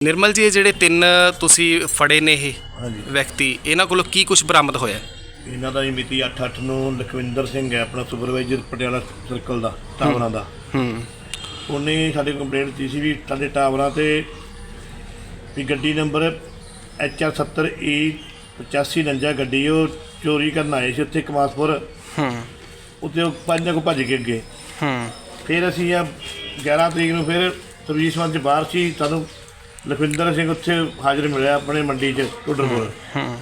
ਨਿਰਮਲ ਜੀ ਇਹ ਜਿਹੜੇ ਤਿੰਨ ਤੁਸੀਂ ਫੜੇ ਨੇ ਇਹ ਹਾਂਜੀ। ਵਿਅਕਤੀ ਇਹਨਾਂ ਕੋਲੋਂ ਕੀ ਕੁਝ ਬਰਾਮਦ ਹੋਇਆ? ਇਹਨਾਂ ਦਾ ਜੀ ਮਿਤੀ 8/8 ਨੂੰ ਲਖਵਿੰਦਰ ਸਿੰਘ ਹੈ ਆਪਣਾ ਸੁਪਰਵਾਈਜ਼ਰ ਪਟਿਆਲਾ ਸਰਕਲ ਦਾ ਟਾਵਰਾਂ ਦਾ। ਹੂੰ। ਉਹਨੇ ਸਾਡੇ ਕੰਪਲੇਂਟ ਦਿੱਤੀ ਸੀ ਵੀ ਸਾਡੇ ਟਾਵਰਾਂ ਤੇ ਵੀ ਗੱਡੀ ਨੰਬਰ HR70E 8549 ਗੱਡੀ ਉਹ ਚੋਰੀ ਕਰਨ ਆਏ ਸੀ ਉੱਥੇ ਕਮਾਸਪੁਰ। ਹੂੰ। ਉੱਥੇ ਉਹ ਪੰਜਾਂ ਕੋ ਭੱਜ ਕੇ ਅੱਗੇ। ਹੂੰ। ਫਿਰ ਅਸੀਂ ਆ 11 ਤਰੀਕ ਨੂੰ ਫਿਰ ਸਰਵਿਸ ਵੰਜ ਬਾਹਰ ਸੀ ਸਾਨੂੰ ਲਖਵਿੰਦਰ ਸਿੰਘ ਉੱਥੇ ਹਾਜ਼ਰ ਮਿਲਿਆ ਆਪਣੇ ਮੰਡੀ 'ਚ ਟੁੱਡਰਪੁਰ ਹੂੰ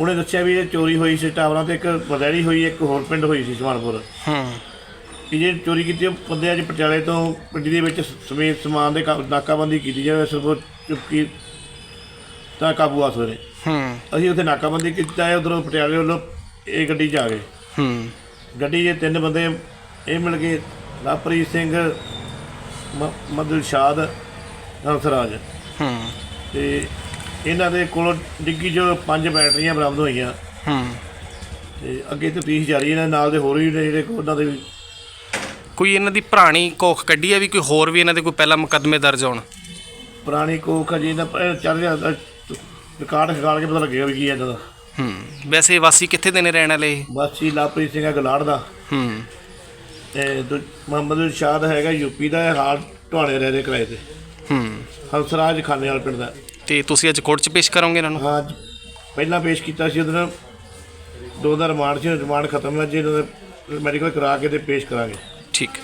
ਉਹਨੇ ਦੱਸਿਆ ਵੀ ਇਹ ਚੋਰੀ ਹੋਈ ਸੀ ਟਾਵਰਾਂ ਤੇ ਇੱਕ ਬਦੈੜੀ ਹੋਈ ਇੱਕ ਹੋਰ ਪਿੰਡ ਹੋਈ ਸੀ ਸੁਹਾਨਪੁਰ ਹੂੰ। ਕਿ ਜੇ ਚੋਰੀ ਕੀਤੀ ਬੰਦੇ ਅੱਜ ਪਟਿਆਲੇ ਤੋਂ ਪਿੰਡੀ ਦੇ ਵਿੱਚ ਸਮੇਤ ਸਮਾਨ ਦੇ ਕਾ- ਨਾਕਾਬੰਦੀ ਕੀਤੀ ਜਾਵੇ ਸਿਰਫ ਚੁੱਕੀ ਤਾਂ ਕਾਬੂ ਆ ਸਵੇਰੇ। ਹੂੰ। ਅਸੀਂ ਉੱਥੇ ਨਾਕਾਬੰਦੀ ਕੀਤਾ ਹੈ ਉਧਰੋਂ ਪਟਿਆਲੇ ਵੱਲੋਂ ਇਹ ਗੱਡੀ 'ਚ ਆ ਗਏ। ਹੂੰ। ਗੱਡੀ 'ਚ ਤਿੰਨ ਬੰਦੇ ਇਹ ਮਿਲ ਗਏ ਲਵਪ੍ਰੀਤ ਸਿੰਘ ਮ- ਮਦਲ ਸ਼ਾਦ ਹੰਸਰਾਜ। ਹੂੰ। ਤੇ ਇਹਨਾਂ ਦੇ ਕੋਲੋਂ ਡਿੱਗੀ 'ਚ ਪੰਜ ਬੈਟਰੀਆਂ ਬਰਾਮਦ ਹੋਈਆਂ। ਹੂੰ। ਤੇ ਅੱਗੇ ਤਫਤੀਸ਼ ਜਾਰੀ ਹੈ ਨਾਲ ਦੇ ਹੋਰ ਵੀ ਨੇ ਜਿਹੜੇ ਉਹਨਾਂ ਦੇ ਵੀ ਕੋਈ ਇਹਨਾਂ ਦੀ ਪੁਰਾਣੀ ਕੋਖ ਕੱਢੀ ਹੈ ਵੀ ਕੋਈ ਹੋਰ ਵੀ ਇਹਨਾਂ ਦੇ ਕੋਈ ਪਹਿਲਾ ਮੁਕੱਦਮੇ ਦਰਜ ਹੋਣ? ਪੁਰਾਣੀ ਕੋਖ ਜੀ ਦਾ ਚੱਲ ਰਿਹਾ ਦਾ ਰਿਕਾਰਡ ਖਗਾਲ ਕੇ ਪਤਾ ਲੱਗੇਗਾ ਵੀ ਕੀ ਹੈ ਇਹਨਾਂ ਦਾ। ਹੂੰ ਵੈਸੇ ਵਾਸੀ ਕਿੱਥੇ ਦੇ ਨੇ ਰਹਿਣ ਵਾਲੇ ਇਹ? ਬਸ ਲਵਪ੍ਰੀਤ ਸਿੰਘ ਹੈ ਗਲਾੜ ਦਾ। ਹੂੰ। ਤੇ ਦੂ- ਮੁਹੰਮਦ ਸ਼ਾਦ ਹੈਗਾ ਯੂਪੀ ਦਾ ਇਹ ਹਾਲ ਢਵਾਣੇ ਰਹਿ ਰਹੇ ਕਿਰਾਏ ਤੇ। ਹੂੰ। ਹੰਸਰਾਜ ਖਾਨੇ ਵਾਲ ਪਿੰਡ ਦਾ। ਤੇ ਤੁਸੀਂ ਅੱਜ ਕੋਰਟ 'ਚ ਪੇਸ਼ ਕਰੋਗੇ ਇਹਨਾਂ ਨੂੰ? ਹਾਂ ਅੱਜ ਪਹਿਲਾਂ ਪੇਸ਼ ਕੀਤਾ ਸੀ ਉਹਦੇ ਨਾਲ ਦੋ ਦਾ ਰਿਮਾਂਡ ਸੀ ਰਿਮਾਂਡ ਖਤਮ ਹੈ ਜੀ ਇਹਨਾਂ ਦਾ ਮੈਡੀਕਲ ਕਰਾ ਕੇ ਤੇ ਪੇਸ਼ ਕਰਾਂਗੇ। tick